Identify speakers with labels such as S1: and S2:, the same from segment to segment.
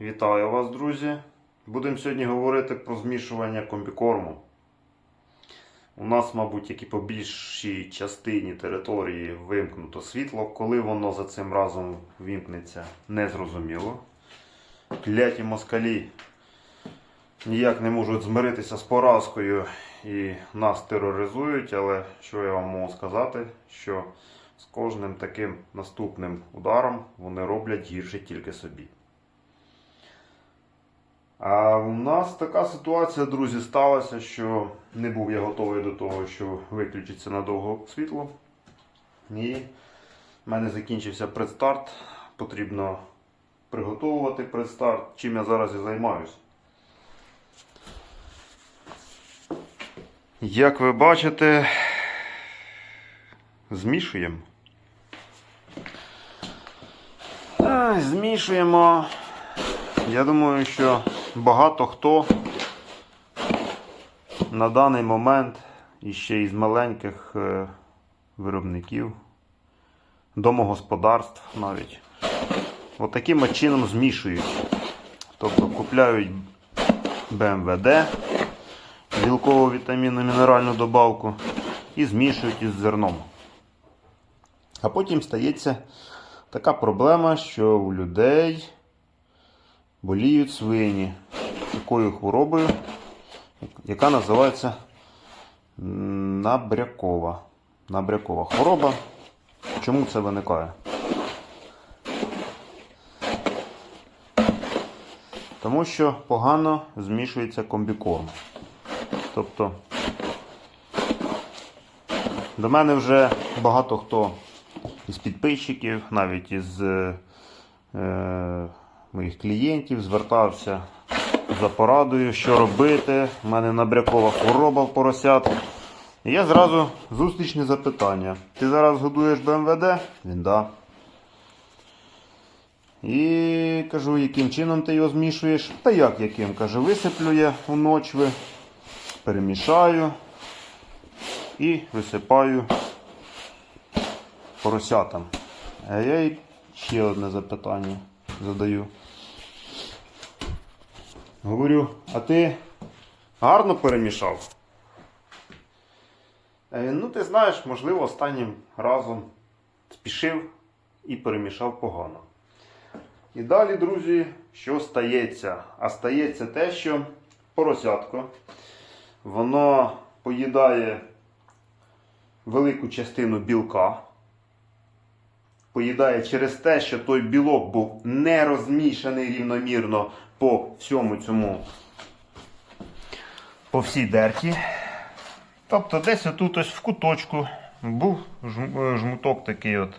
S1: Вітаю вас, друзі! Будемо сьогодні говорити про змішування комбікорму. У нас, мабуть, як і по більшій частині території вимкнуто світло. Коли воно за цим разом вімкнеться, незрозуміло. Кляті москалі ніяк не можуть змиритися з поразкою і нас тероризують, але що я вам можу сказати, що з кожним таким наступним ударом вони роблять гірше тільки собі. А у нас така ситуація, друзі, сталася, що не був я готовий до того, що виключиться надовго світло. І в мене закінчився предстарт. Потрібно приготовувати предстарт, чим я зараз і займаюся. Як ви бачите, змішуємо. Змішуємо. Я думаю, що багато хто на даний момент іще із маленьких е, виробників, домогосподарств навіть, отаким от чином змішують. Тобто купляють БМВД, білкову вітамінну мінеральну добавку і змішують із зерном. А потім стається така проблема, що у людей боліють свині такою хворобою, яка називається набрякова. Набрякова хвороба. Чому це виникає? Тому що погано змішується комбікорм. Тобто до мене вже багато хто із підписчиків, навіть із е, моїх клієнтів звертався за порадою, що робити. У мене набрякова хвороба в поросят. І я зразу зустрічне запитання. Ти зараз годуєш БМВД? Він да. І кажу, яким чином ти його змішуєш? Та як яким? Каже, висиплю я у ночви, перемішаю і висипаю поросятам. А я їй ще одне запитання задаю. Говорю, а ти гарно перемішав? Ну ти знаєш, можливо, останнім разом спішив і перемішав погано. І далі, друзі, що стається? А стається те, що поросятко, воно поїдає велику частину білка. Поїдає через те, що той білок був не розмішаний рівномірно по всьому цьому, по всій дерті. Тобто десь отут ось в куточку був е, жмуток такий от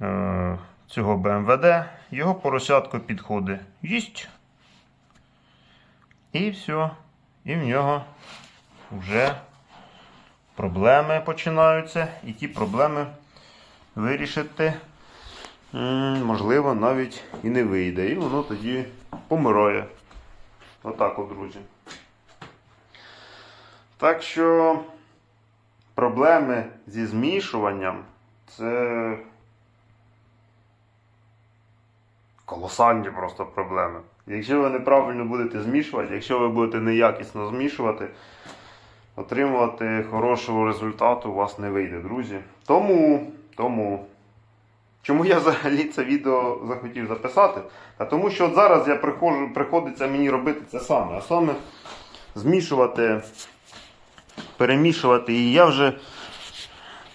S1: е, цього БМВД. Його поросятко підходить. Їсть. І все. І в нього вже проблеми починаються. І ті проблеми вирішити, можливо, навіть і не вийде. І воно тоді помирає. Отак от, друзі. Так що проблеми зі змішуванням це колосальні просто проблеми. Якщо ви неправильно будете змішувати, якщо ви будете неякісно змішувати, отримувати хорошого результату у вас не вийде, друзі. Тому, тому. Чому я взагалі це відео захотів записати? А тому що от зараз я приходжу, приходиться мені робити це саме. А саме змішувати, перемішувати. І я вже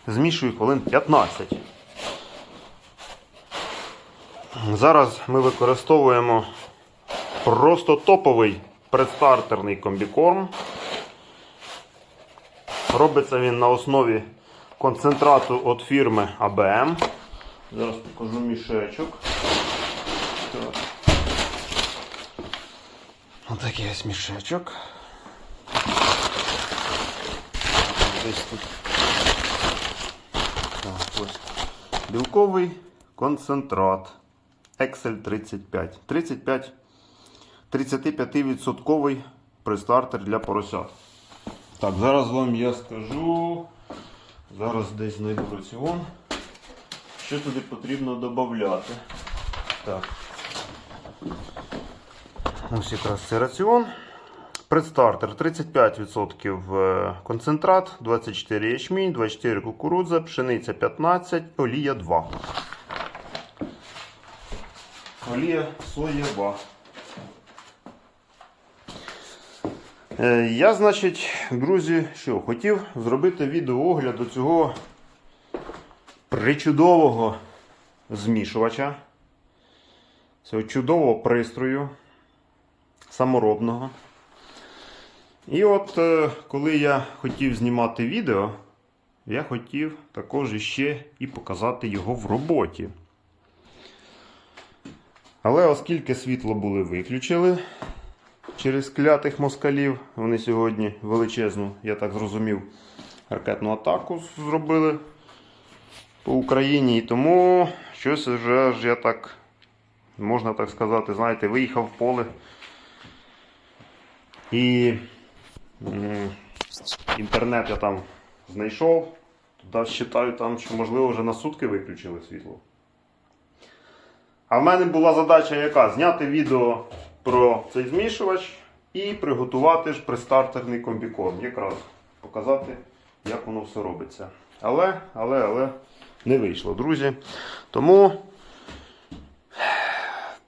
S1: змішую хвилин 15. Зараз ми використовуємо просто топовий предстартерний комбікорм. Робиться він на основі концентрату від фірми АБМ. Зараз покажу мішечок. Так. Отакий ось мішечок. Десь тут. Так, ось. Білковий концентрат. Excel 35. 35 35% престартер для поросят. Так, зараз вам я скажу. Зараз десь знайду раціон. Що туди потрібно додати? Так. Ось якраз це раціон. Предстартер 35% е, концентрат, 24 ячмінь, 24 кукурудза, пшениця 15, олія 2. Олія соєва. Е, Я, значить, друзі, що хотів зробити відеоогляд до цього причудового змішувача, цього чудового пристрою саморобного. І от е, коли я хотів знімати відео, я хотів також іще і показати його в роботі. Але оскільки світло були виключили через клятих москалів, вони сьогодні величезну, я так зрозумів, ракетну атаку зробили по Україні. І тому щось вже ж я так, можна так сказати, знаєте, виїхав в поле. І інтернет я там знайшов. Туди вважаю, там, що можливо вже на сутки виключили світло. А в мене була задача яка? Зняти відео про цей змішувач і приготувати ж пристартерний комбікорм. Якраз показати, як воно все робиться. Але, але, але не вийшло, друзі. Тому.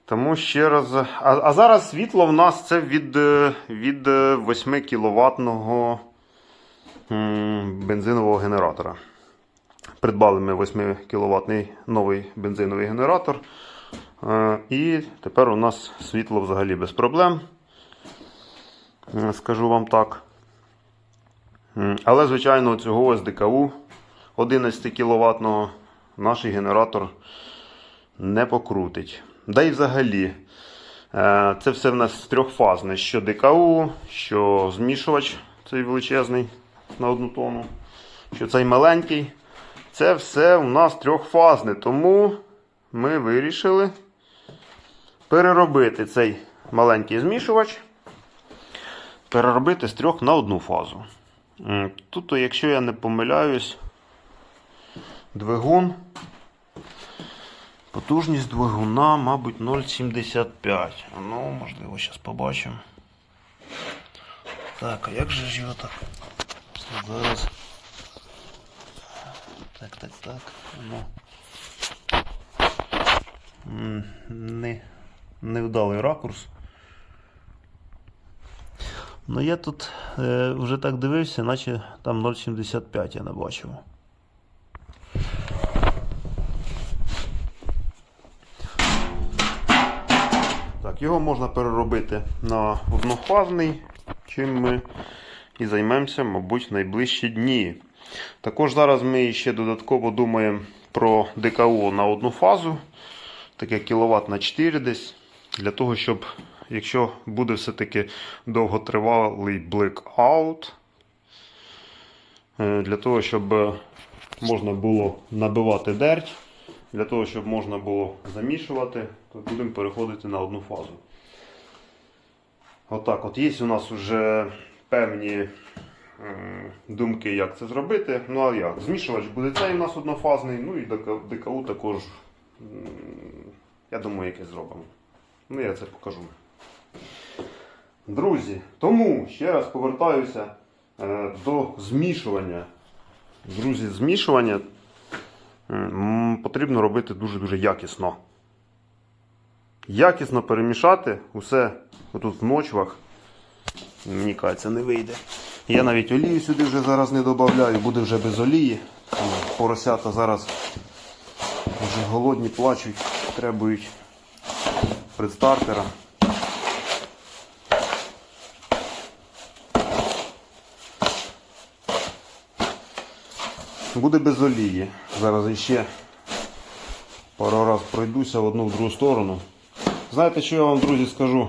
S1: Тому ще раз. А, а зараз світло в нас це від, е, від 8 кВт бензинового генератора. Придбали ми 8 кВт новий бензиновий генератор. Е, І тепер у нас світло взагалі без проблем. Е, Скажу вам так. Але, звичайно, цього СДКУ 11 кВт наш генератор не покрутить. Да й взагалі, е, це все в нас трьохфазне. Що ДКУ, що змішувач цей величезний на одну тонну, що цей маленький. Це все у нас трьохфазне. Тому ми вирішили переробити цей маленький змішувач, переробити з трьох на одну фазу. Тут, якщо я не помиляюсь, двигун. Потужність двигуна, мабуть, 0,75. Ну, можливо, зараз побачимо. Так, а як же ж його так? Зараз. Так, так, так. Ну. Не, невдалий ракурс. Ну я тут е, вже так дивився, наче там 0,75 я не бачив. Його можна переробити на однофазний, чим ми і займемося, мабуть, в найближчі дні. Також зараз ми ще додатково думаємо про ДКО на одну фазу, таке кіловат на 4 десь, для того, щоб, якщо буде все-таки довготривалий блекаут, е, для того, щоб можна було набивати дерть, для того, щоб можна було замішувати, то будемо переходити на одну фазу. Отак, от є у нас вже певні думки, як це зробити. Ну а як? Змішувач буде цей у нас однофазний, ну і ДКУ також, я думаю, якесь зробимо. Ну, я це покажу. Друзі, тому ще раз повертаюся е, до змішування. Друзі, змішування потрібно робити дуже-дуже якісно. Якісно перемішати усе отут в ночвах. Мені кажеться, не вийде. Я навіть олію сюди вже зараз не додаю, буде вже без олії. Поросята зараз вже голодні плачуть, требують предстартера. Буде без олії. Зараз іще пару раз пройдуся в одну в другу сторону. Знаєте, що я вам, друзі, скажу?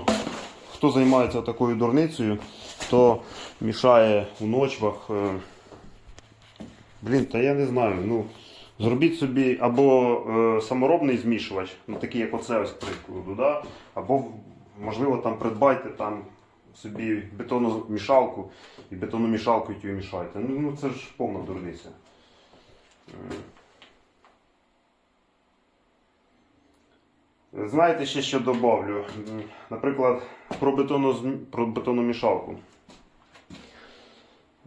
S1: Хто займається такою дурницею, хто мішає у ночвах. е, Блін, та я не знаю. Ну, зробіть собі або е, саморобний змішувач, ну такий як оце ось прикладу, да? або можливо там придбайте там собі бетонну мішалку і бетонну мішалку мішайте. Ну, ну це ж повна дурниця. Знаєте, ще що добавлю? Наприклад, про, бетонозм- про бетономішалку.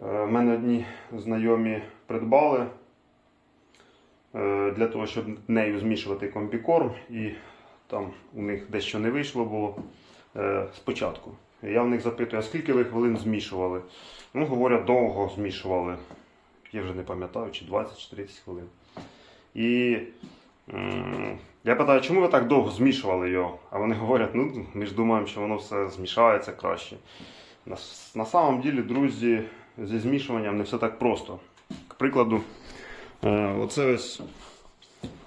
S1: Е, В мене одні знайомі придбали е, для того, щоб нею змішувати комбікорм, і там у них дещо не вийшло було е, спочатку. Я в них запитую, а скільки ви хвилин змішували? Ну, говорять, довго змішували. Я вже не пам'ятаю, чи 20 чи 30 хвилин. І я питаю, чому ви так довго змішували його? А вони говорять, ну ми ж думаємо, що воно все змішається краще. На, на самом ділі, друзі, зі змішуванням не все так просто. К прикладу, е, оце ось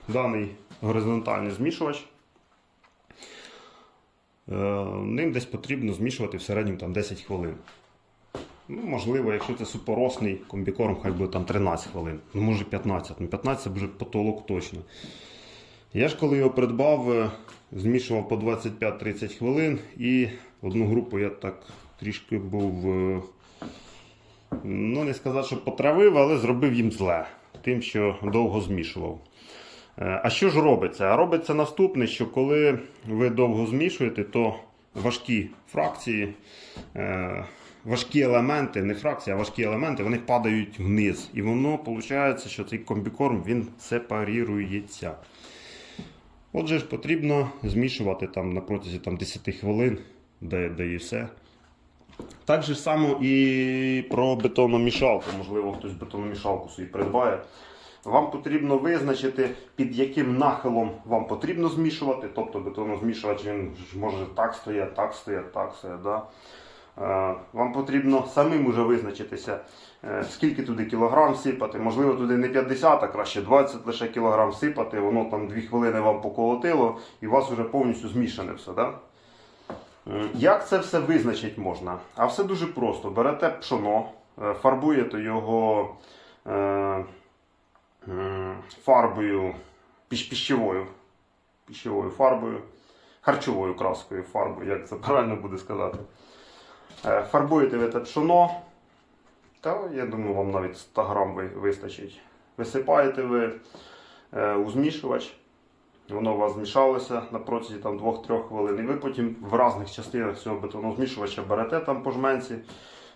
S1: даний горизонтальний змішувач. Е, Ним десь потрібно змішувати в середньому там, 10 хвилин. Ну, можливо, якщо це супоросний комбікорм, хай буде там 13 хвилин, ну може 15. Ну 15 це вже потолок точно. Я ж коли його придбав, е, змішував по 25-30 хвилин і одну групу я так трішки був, е, ну не сказати, що потравив, але зробив їм зле, тим, що довго змішував. Е, А що ж робиться? А робиться наступне, що коли ви довго змішуєте, то важкі фракції, важкі елементи, не фракції, а важкі елементи, вони падають вниз. І воно виходить, що цей комбікорм він сепарірується. Отже ж, потрібно змішувати там на протязі там, 10 хвилин, де, де і все. Так же само і про бетономішалку. Можливо, хтось бетономішалку собі придбає. Вам потрібно визначити, під яким нахилом вам потрібно змішувати. Тобто бетонозмішувач він може так стояти, так стояти, так стояти. Да? Е, Вам потрібно самим уже визначитися, е, скільки туди кілограм сипати. Можливо, туди не 50, а краще 20 лише кілограм сипати. Воно там 2 хвилини вам поколотило і у вас вже повністю змішане все. Да? Е, Як це все визначити можна? А все дуже просто. Берете пшоно, фарбуєте його фарбою піщ- піщовою, піщовою фарбою, харчовою краскою фарбою, як це правильно буде сказати. Е, Фарбуєте ви те пшоно, та я думаю, вам навіть 100 грам вистачить. Висипаєте ви е, у змішувач. Воно у вас змішалося на протязі 2-3 хвилин. І ви потім в різних частинах цього бетонозмішувача берете там по жменці,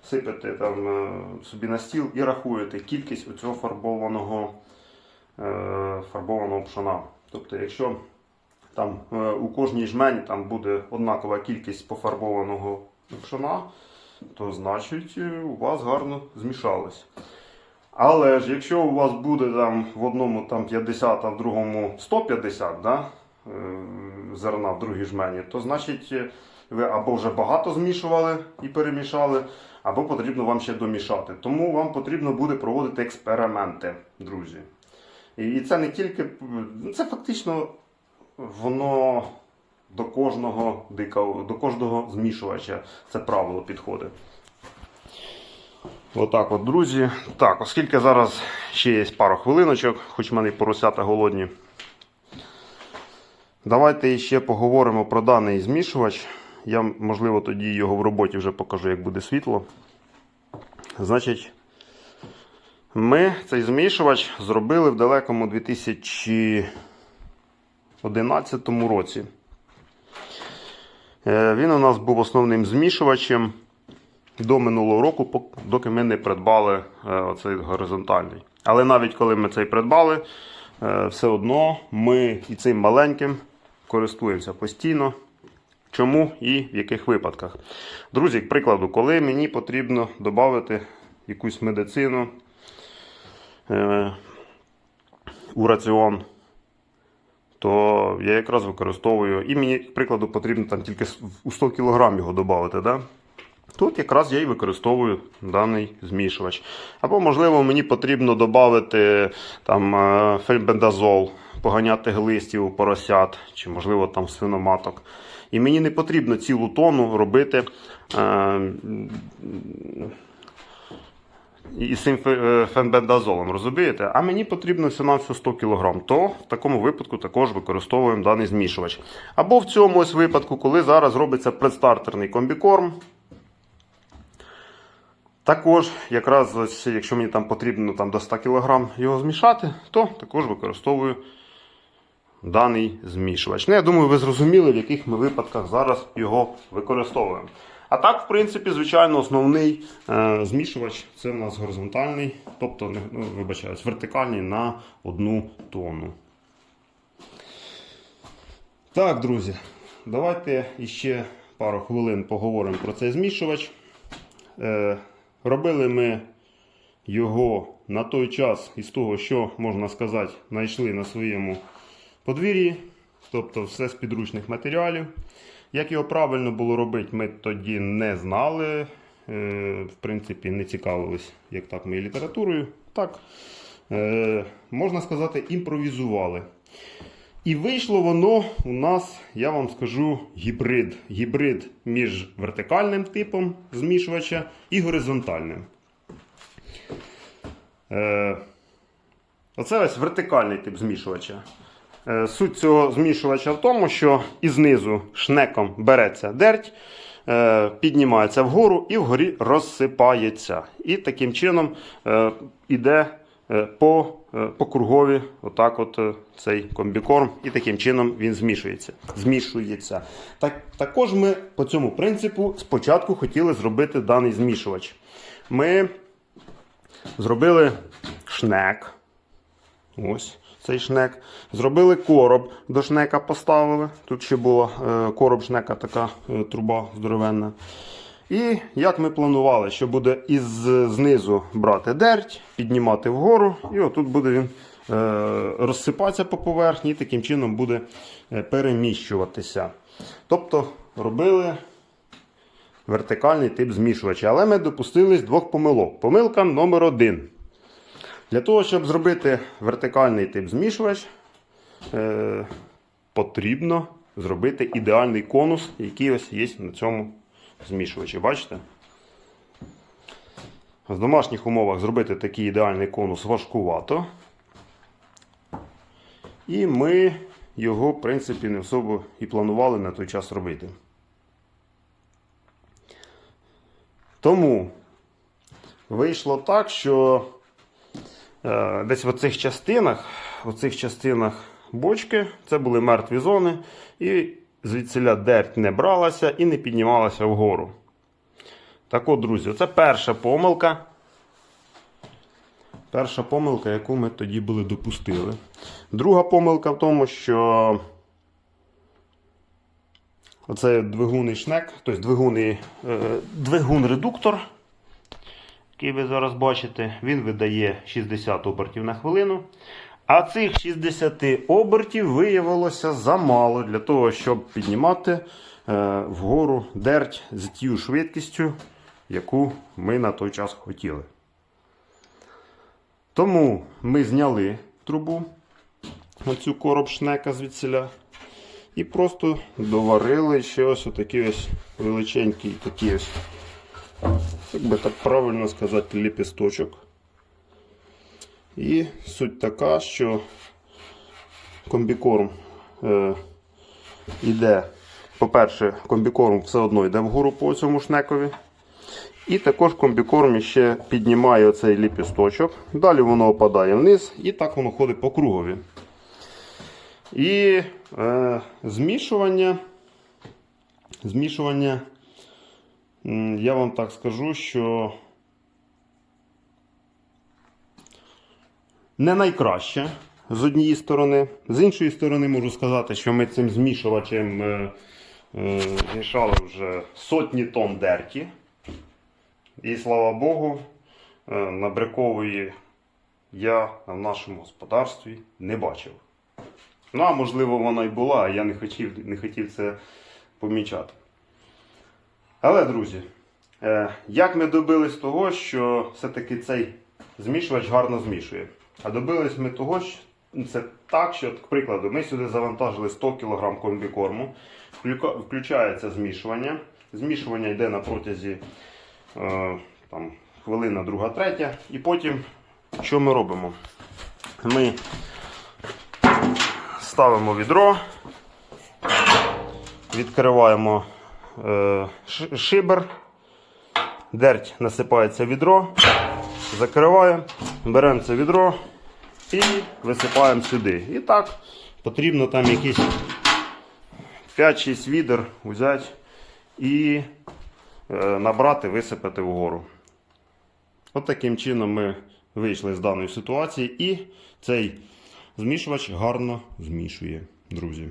S1: сипете там е, собі на стіл і рахуєте кількість цього фарбованого, фарбованого пшона. Тобто, якщо там у кожній жмені там буде однакова кількість пофарбованого пшона, то значить е, у вас гарно змішалось. Але ж якщо у вас буде там в одному там 50, а в другому 150 да, е, зерна в другій жмені, то значить е, ви або вже багато змішували і перемішали, або потрібно вам ще домішати. Тому вам потрібно буде проводити експерименти, друзі. І це не тільки, це фактично воно до кожного дика- до кожного змішувача це правило підходить. Отак от, друзі. Так, оскільки зараз ще є пару хвилиночок, хоч в мене і поросята голодні. Давайте ще поговоримо про даний змішувач. Я, можливо, тоді його в роботі вже покажу, як буде світло. Значить, ми цей змішувач зробили в далекому 2011 році. Е, Він у нас був основним змішувачем до минулого року, доки ми не придбали е, оцей горизонтальний. Але навіть коли ми цей придбали, е, все одно ми і цим маленьким користуємося постійно. Чому і в яких випадках? Друзі, к прикладу, коли мені потрібно додати якусь медицину у раціон, то я якраз використовую. І мені, к прикладу, потрібно там тільки у 100 кг його додати. Да? Тут якраз я і використовую даний змішувач. Або, можливо, мені потрібно додати там е, фельбендазол, поганяти глистів у поросят, чи, можливо, там свиноматок. І мені не потрібно цілу тонну робити е, і цим е, фенбендазолом, розумієте? А мені потрібно всього 100 кг, то в такому випадку також використовуємо даний змішувач. Або в цьому ось випадку, коли зараз робиться предстартерний комбікорм. Також, якраз ось, якщо мені там потрібно там, до 100 кг його змішати, то також використовую даний змішувач. Ну, я думаю, ви зрозуміли, в яких ми випадках зараз його використовуємо. А так, в принципі, звичайно, основний е, змішувач це у нас горизонтальний, тобто, ну, вибачаюсь, вертикальний на одну тонну. Так, друзі, давайте іще пару хвилин поговоримо про цей змішувач. Е, робили ми його на той час із того, що можна сказати, знайшли на своєму подвір'ї, тобто все з підручних матеріалів. Як його правильно було робити, ми тоді не знали. Е, в принципі, не цікавились, як так ми літературою. Так, е, можна сказати, імпровізували. І вийшло воно у нас, я вам скажу, гібрид. Гібрид між вертикальним типом змішувача і горизонтальним. Е, оце ось вертикальний тип змішувача. Е, суть цього змішувача в тому, що і знизу шнеком береться дерть, е, піднімається вгору і вгорі розсипається. І таким чином е, іде по, по кругові отак от цей комбікорм, і таким чином він змішується. змішується. Так, також ми по цьому принципу спочатку хотіли зробити даний змішувач. Ми зробили шнек. Ось цей шнек. Зробили короб до шнека поставили. Тут ще була е, короб шнека, така е, труба здоровенна. І як ми планували, що буде із знизу брати дерть, піднімати вгору, і отут буде він е, розсипатися по поверхні і таким чином буде переміщуватися. Тобто робили вертикальний тип змішувача. Але ми допустились двох помилок. Помилка номер один. Для того, щоб зробити вертикальний тип змішувач, е, потрібно зробити ідеальний конус, який ось є на цьому змішувачі. Бачите? В домашніх умовах зробити такий ідеальний конус важкувато. І ми його, в принципі, не особо і планували на той час робити. Тому вийшло так, що десь в оцих частинах, в оцих частинах бочки, це були мертві зони, і звідсіля дерть не бралася і не піднімалася вгору. Так от, друзі, це перша помилка. Перша помилка, яку ми тоді були допустили. Друга помилка в тому, що оце двигунний шнек, тобто двигунний, е, двигун-редуктор, який ви зараз бачите, він видає 60 обертів на хвилину. А цих 60 обертів виявилося замало для того, щоб піднімати е, вгору дерть з тією швидкістю, яку ми на той час хотіли. Тому ми зняли трубу, оцю короб шнека звідсіля, і просто доварили ще ось отакий ось величенький такий ось, як би так правильно сказати, ліпісточок. І суть така, що комбікорм е, йде, по-перше, комбікорм все одно йде вгору по цьому шнекові. І також комбікорм ще піднімає оцей ліпісточок. Далі воно опадає вниз і так воно ходить по кругові. І е, змішування. Змішування, я вам так скажу, що не найкраще з однієї сторони. З іншої сторони, можу сказати, що ми цим змішувачем е, е, змішали вже сотні тонн дерті. І слава Богу, е, набрикової я в нашому господарстві не бачив. Ну, а можливо, вона й була, а я не хотів, не хотів це помічати. Але, друзі, е, як ми добились того, що все-таки цей змішувач гарно змішує? А добились ми того, що це так, що, к прикладу, ми сюди завантажили 100 кг комбікорму, Вклю- включається змішування. Змішування йде на протязі е, там, хвилина, друга, третя. І потім що ми робимо? Ми ставимо відро, відкриваємо шибер, дерть насипається в відро, закриваємо, беремо це відро і висипаємо сюди. І так Потрібно там якісь 5-6 відер взяти і е, набрати, висипати вгору. От таким чином ми вийшли з даної ситуації, і цей змішувач гарно змішує, друзі.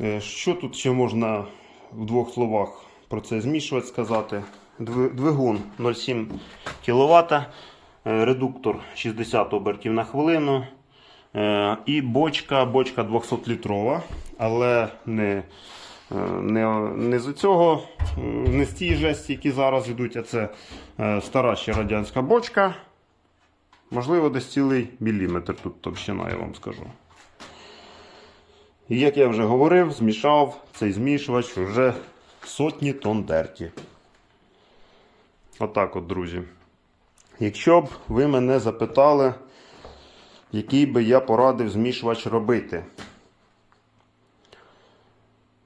S1: Е, Що тут ще можна в двох словах про цей змішувач сказати? Двигун 0,7 кВт, редуктор 60 обертів на хвилину. е, І бочка, бочка 200 літрова, але не, е, не, не з цього, е, не з тієї жесті, які зараз йдуть, а це е, стара ще радянська бочка. Можливо, десь цілий міліметр тут товщина, я вам скажу. І як я вже говорив, змішав цей змішувач вже сотні тонн дерті. Отак от, друзі. Якщо б ви мене запитали, який би я порадив змішувач робити.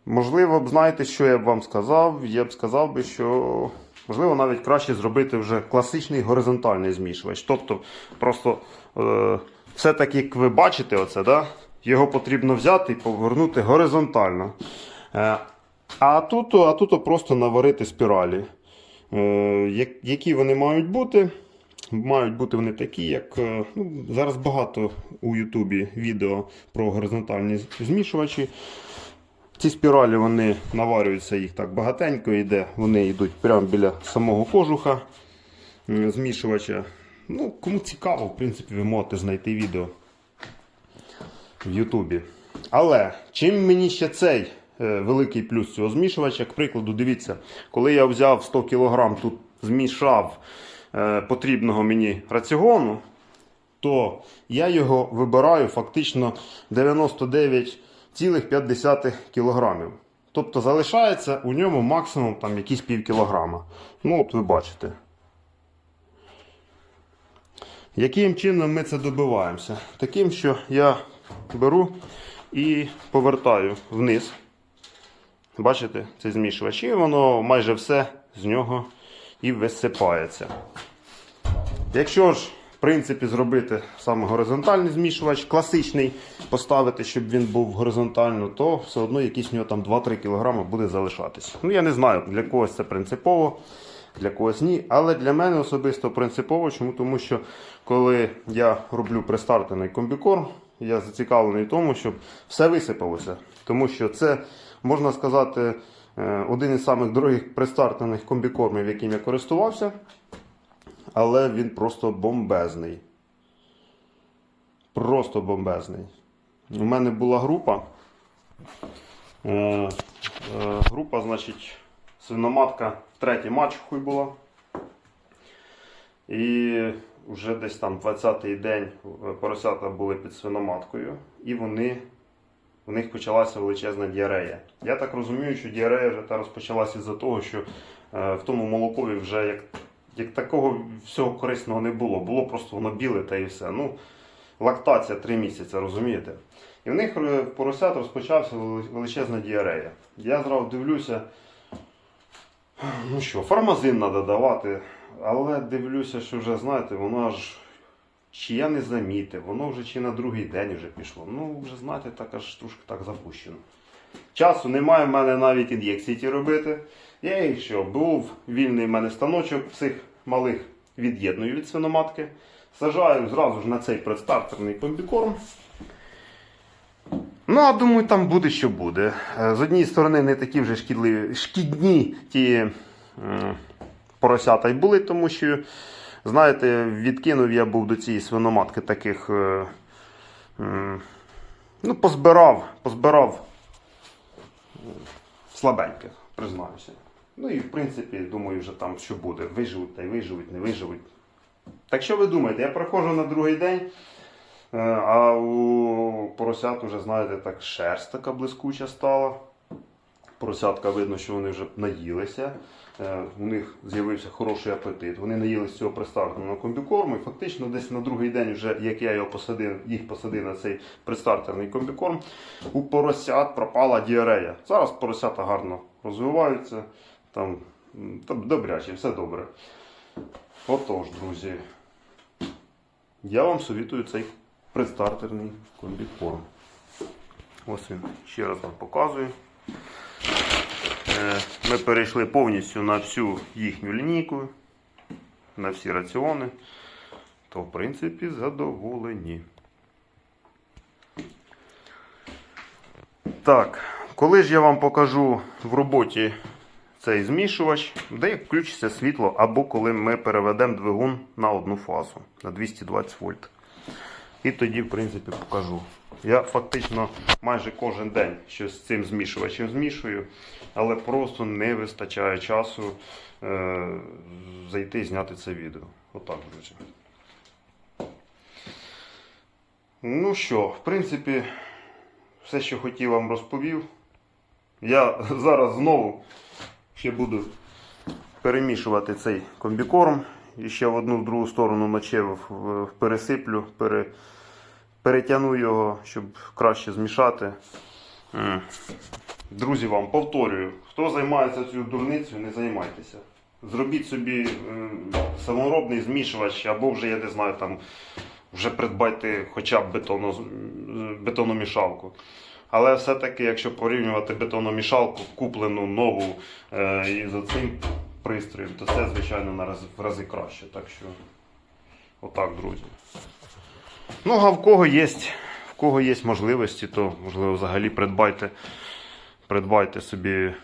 S1: Можливо, б знаєте, що я б вам сказав? Я б сказав би, що можливо навіть краще зробити вже класичний горизонтальний змішувач. Тобто, просто е, все так, як ви бачите, оце, да? Його потрібно взяти і повернути горизонтально. Е, а тут, а тут просто наварити спіралі. Е, які вони мають бути? Мають бути вони такі, як е, ну, зараз багато у Ютубі відео про горизонтальні змішувачі. Ці спіралі вони наварюються їх так багатенько, йде, вони йдуть прямо біля самого кожуха змішувача. Ну, кому цікаво, в принципі, ви можете знайти відео в Ютубі. Але чим мені ще цей е, великий плюс цього змішувача, к прикладу, дивіться, коли я взяв 100 кг, тут змішав е, потрібного мені раціону, то я його вибираю фактично 99,5 кг. Тобто залишається у ньому максимум там якісь пів кілограма. Ну, от ви бачите. Яким чином ми це добиваємося? Таким, що я беру і повертаю вниз. Бачите, це змішувач, і воно майже все з нього і висипається. Якщо ж, в принципі, зробити саме горизонтальний змішувач, класичний, поставити, щоб він був горизонтально, то все одно якийсь у нього там 2-3 кг буде залишатись. Ну, я не знаю, для когось це принципово, для когось ні. Але для мене особисто принципово, чому? Тому що коли я роблю пристартений комбікорм, я зацікавлений в тому, щоб все висипалося. Тому що це, можна сказати, е, один із самих дорогих пристартених комбікормів, яким я користувався. Але він просто бомбезний. Просто бомбезний. У мене була група. Е, е, група, значить, свиноматка третій матч хуй була. І вже десь там 20-й день е, поросята були під свиноматкою, і вони, у них почалася величезна діарея. Я так розумію, що діарея вже та розпочалася із-за того, що е, в тому молокові вже як, як такого всього корисного не було. Було просто воно біле та і все. Ну, лактація 3 місяці, розумієте? І в них е, в поросят розпочався величезна діарея. Я зразу дивлюся, ну що, фармазин треба давати, але дивлюся, що вже, знаєте, воно аж чи я не замітив, воно вже чи на другий день вже пішло. Ну, вже знаєте, так аж трошки так запущено. Часу немає в мене навіть ін'єкції ті робити. Я їх що, був вільний в мене станочок, всіх малих від'єдную від свиноматки. Сажаю зразу ж на цей предстартерний комбікорм. Ну, а думаю, там буде що буде. Е, З однієї сторони, не такі вже шкідливі, шкідні ті поросята й були, тому що, знаєте, відкинув я був до цієї свиноматки таких. е, ну, позбирав, позбирав слабеньких, признаюся. Ну і в принципі, думаю, вже там що буде. Виживуть та й виживуть, не виживуть. Так що ви думаєте, я приходжу на другий день. Е, А у поросят уже, знаєте, так шерсть така блискуча стала. Поросятка видно, що вони вже наїлися. Е, У них з'явився хороший апетит. Вони наїлися цього пристартерного комбікорму. І фактично десь на другий день, вже як я його посадив, їх посадив на цей пристартерний комбікорм, у поросят пропала діарея. Зараз поросята гарно розвиваються, там, там добряче, все добре. Отож, друзі, я вам совітую цей предстартерний комбікорм. Ось він, ще раз вам показую. Е, Ми перейшли повністю на всю їхню лінійку, на всі раціони, то в принципі задоволені. Так, коли ж я вам покажу в роботі цей змішувач, де включиться світло, або коли ми переведемо двигун на одну фазу на 220 вольт. І тоді, в принципі, покажу. Я фактично майже кожен день щось з цим змішувачем змішую, але просто не вистачає часу е, зайти і зняти це відео. Отак, друзі. Ну що, в принципі, все, що хотів вам розповів. Я зараз знову ще буду перемішувати цей комбікорм. І ще в одну в другу сторону мочевив пересиплю, пере, перетягну його, щоб краще змішати. Друзі, вам повторюю, хто займається цією дурницею, не займайтеся. Зробіть собі саморобний змішувач, або вже, я не знаю, там вже придбайте хоча б бетоно, бетономішалку. Але все-таки, якщо порівнювати бетономішалку, куплену нову е, і за цим пристроєм, то це, звичайно, в рази краще. Так що, отак, друзі. Ну, а в кого є, в кого є можливості, то можливо взагалі придбайте, придбайте собі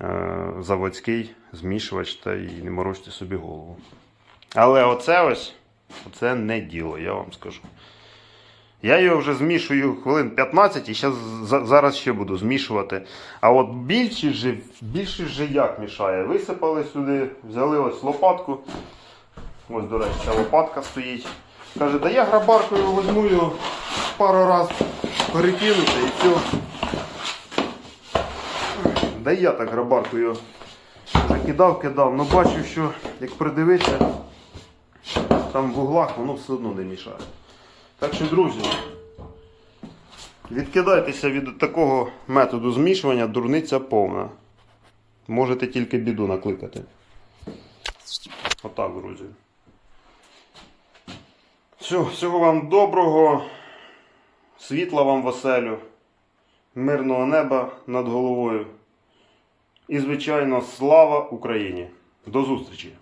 S1: е, заводський змішувач та і не морочте собі голову. Але оце ось, оце не діло, я вам скажу. Я його вже змішую хвилин 15 і щас, зараз ще буду змішувати. А от більшість же, більшість же як мішає. Висипали сюди, взяли ось лопатку. Ось, до речі, ця лопатка стоїть. Каже, да я грабаркою возьму його пару раз перекинути і все. Да і я так грабаркою закидав, кидав, але бачу, що як придивитися, там в углах воно все одно не мішає. Так що, друзі, відкидайтеся від такого методу змішування, дурниця повна. Можете тільки біду накликати. Отак, друзі. Всього вам доброго, світла вам веселю, мирного неба над головою. І, звичайно, слава Україні! До зустрічі!